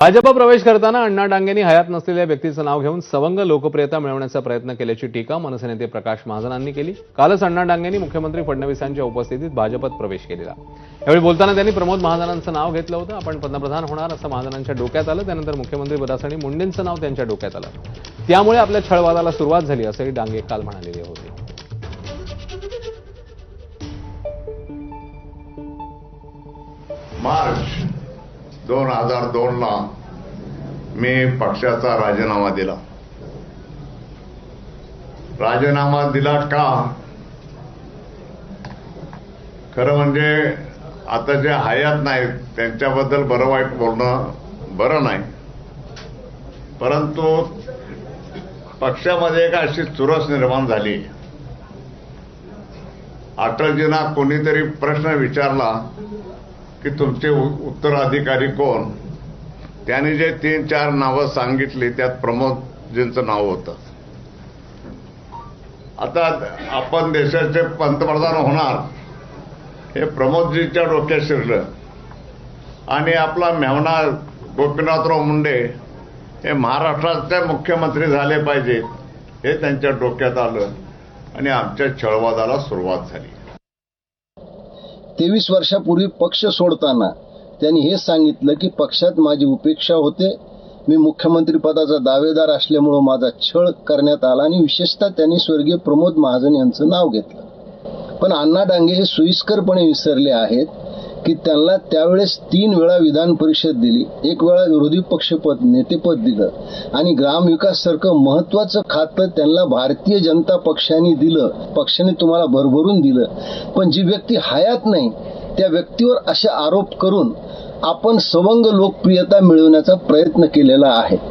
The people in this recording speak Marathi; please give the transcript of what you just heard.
भाजप प्रवेश करताना अण्णा डांगेंनी हयात नसलेल्या व्यक्तीचं नाव घेऊन सवंग लोकप्रियता मिळवण्याचा प्रयत्न केल्याची टीका मनसे नेते प्रकाश महाजनांनी केली. कालच अण्णा डांगेंनी मुख्यमंत्री फडणवीसांच्या उपस्थितीत भाजपत प्रवेश केलेला. यावेळी बोलताना त्यांनी प्रमोद महाजनांचं नाव घेतलं होतं. आपण पंतप्रधान होणार असं महाजनांच्या डोक्यात आलं. त्यानंतर मुख्यमंत्री पदासाठी मुंडेंचं नाव त्यांच्या डोक्यात आलं. त्यामुळे आपल्या छळवादाला सुरुवात झाली असंही डांगे काल म्हणालेले होते. दोन हजार दोनला मी पक्षाचा राजीनामा दिला. राजीनामा दिला का? खरं म्हणजे आता जे हयात नाहीत त्यांच्याबद्दल बरं वाईट बोलणं बरं नाही. परंतु पक्षामध्ये एक अशी चुरस निर्माण झाली. अटलजींना कोणीतरी प्रश्न विचारला की तुमचे उत्तराधिकारी कोण? त्यांनी जे तीन चार नावं सांगितली त्यात प्रमोदजींचं नाव होतं. आता आपण देशाचे पंतप्रधान होणार हे प्रमोदजीच्या डोक्यात शिरलं. आणि आपला मेहना गोपीनाथराव मुंडे हे महाराष्ट्राचे मुख्यमंत्री झाले पाहिजेत हे त्यांच्या डोक्यात आलं. आणि आमच्या छळवादाला सुरुवात झाली. तेवीस वर्षापूर्वी पक्ष सोडताना त्यांनी हे सांगितलं की पक्षात माझी उपेक्षा होते. मी मुख्यमंत्री पदाचा दावेदार असल्यामुळं माझा छळ करण्यात आला आणि विशेषतः त्यांनी स्वर्गीय प्रमोद महाजन यांचं नाव घेतलं. पण अण्णा डांगे हे सोयीस्करपणे विसरले आहेत. की त्यांना त्यावेळेस तीन वेळा विधान परिषद दिली. एक वेळा विरोधी पक्षपद नेतेपद दिलं. आणि ग्रामविकास सारखं महत्वाचं खातं त्यांना भारतीय जनता पक्षाने दिलं. पक्षाने तुम्हाला भरभरून दिलं. पण जी व्यक्ती हयात नाही त्या व्यक्तीवर असे आरोप करून आपण सवंग लोकप्रियता मिळवण्याचा प्रयत्न केलेला आहे.